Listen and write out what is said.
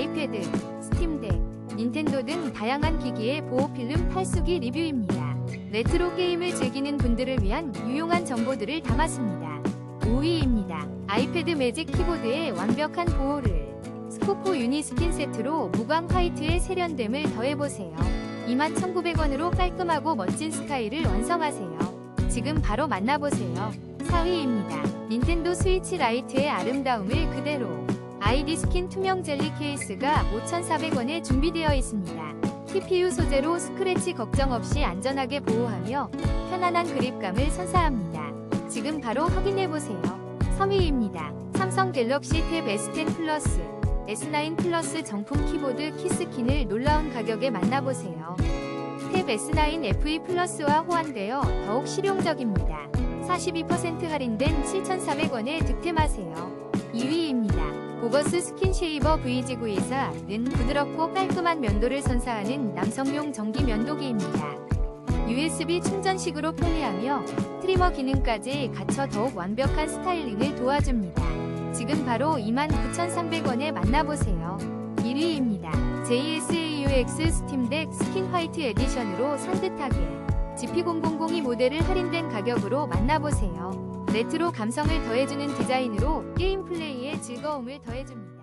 아이패드, 스팀덱, 닌텐도 등 다양한 기기의 보호필름 탈수기 리뷰입니다. 레트로 게임을 즐기는 분들을 위한 유용한 정보들을 담았습니다. 5위입니다. 아이패드 매직 키보드의 완벽한 보호를 스코포 유니 스킨 세트로 무광 화이트의 세련됨을 더해보세요. 21,900원으로 깔끔하고 멋진 스타일을 완성하세요. 지금 바로 만나보세요. 4위입니다. 닌텐도 스위치 라이트의 아름다움을 그대로 아이디 스킨 투명 젤리 케이스가 5,400원에 준비되어 있습니다. TPU 소재로 스크래치 걱정 없이 안전하게 보호하며 편안한 그립감을 선사합니다. 지금 바로 확인해보세요. 3위입니다. 삼성 갤럭시 탭 S10 플러스 S9 플러스 정품 키보드 키스킨을 놀라운 가격에 만나보세요. 탭 S9 FE 플러스와 호환되어 더욱 실용적입니다. 42% 할인된 7,400원에 득템하세요. 2위입니다. 보거스 스킨 쉐이버 VG924는 부드럽고 깔끔한 면도를 선사하는 남성용 전기 면도기입니다. USB 충전식으로 편리하며 트리머 기능까지 갖춰 더욱 완벽한 스타일링을 도와줍니다. 지금 바로 29,300원에 만나보세요. 1위입니다. JSAUX 스팀덱 스킨 화이트 에디션으로 산뜻하게 GP0002 모델을 할인된 가격으로 만나보세요. 레트로 감성을 더해주는 디자인으로 게임 플레이에 즐거움을 더해줍니다.